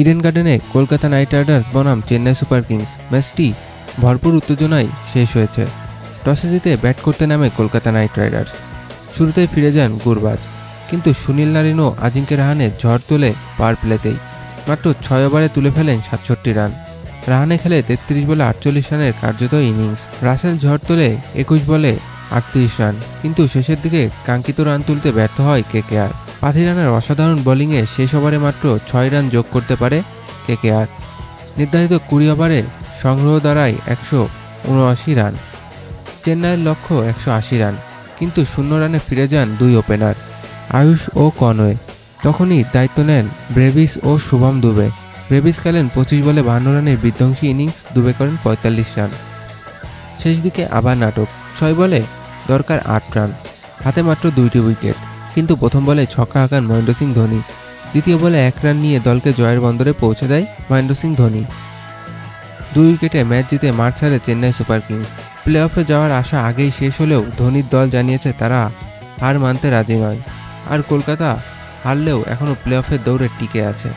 Eden গার্ডেনে Kolkata night Riders বনাম Chennai super Kings ম্যাচটি ভরপুর উত্তেজনায় শেষ হয়েছে। টসে জিতে ব্যাট করতে নামে কলকাতা নাইট রাইডার্স। শুরুতেই ফিরে যান গুরবাজ, কিন্তু সুনীল নারিন আজিঙ্কে রাহানে ঝড় তোলে পার প্লেতেই। মাত্র ছয় ওভারে তুলে ফেলেন সাতষট্টি রান। রাহানে খেলে তেত্রিশ বলে আটচল্লিশ রানের কার্যত ইনিংস। রাসেল ঝড় তোলে একুশ বলে আটত্রিশ রান, কিন্তু শেষের দিকে কাঙ্ক্ষিত রান তুলতে ব্যর্থ হয় কেকেআর পাঁচি রানের অসাধারণ বোলিংয়ে শেষ ওভারে মাত্র ছয় রান যোগ করতে পারে কেকেআর। নির্ধারিত কুড়ি ওভারে সংগ্রহ দ্বারাই একশো উনআশি রান, চেন্নাইয়ের লক্ষ্য একশো আশি রান, কিন্তু শূন্য রানে ফিরে যান দুই ওপেনার, আয়ুষ ও কনওয়ে তখনই দায়িত্ব নেন ব্রেভিস ও শুভম দুবে। ব্রেভিস খেলেন পঁচিশ বলে বাহান্ন রানের বিধ্বংসী ইনিংস, দুবে করেন পঁয়তাল্লিশ রান। শেষ দিকে আবার নাটক, ছয় বলে দরকার আট রান, হাতে মাত্র দুইটি উইকেট। কিন্তু প্রথম বলে ছক্কা হাঁকান মহেন্দ্র সিং ধোনি। দ্বিতীয় বলে এক রান নিয়ে দলকে জয়ের বন্দরে পৌঁছে দেয় মহেন্দ্র সিং ধোনি। দুই উইকেটে ম্যাচ জিতে মাঠ ছাড়ে চেন্নাই সুপার কিংস। প্লে অফে যাওয়ার আশা আগেই শেষ হলেও ধোনির দল জানিয়েছে তারা হার মানতে রাজি নয়। আর কলকাতা হারলেও এখনও প্লে অফের দৌড়ে টিকে আছে।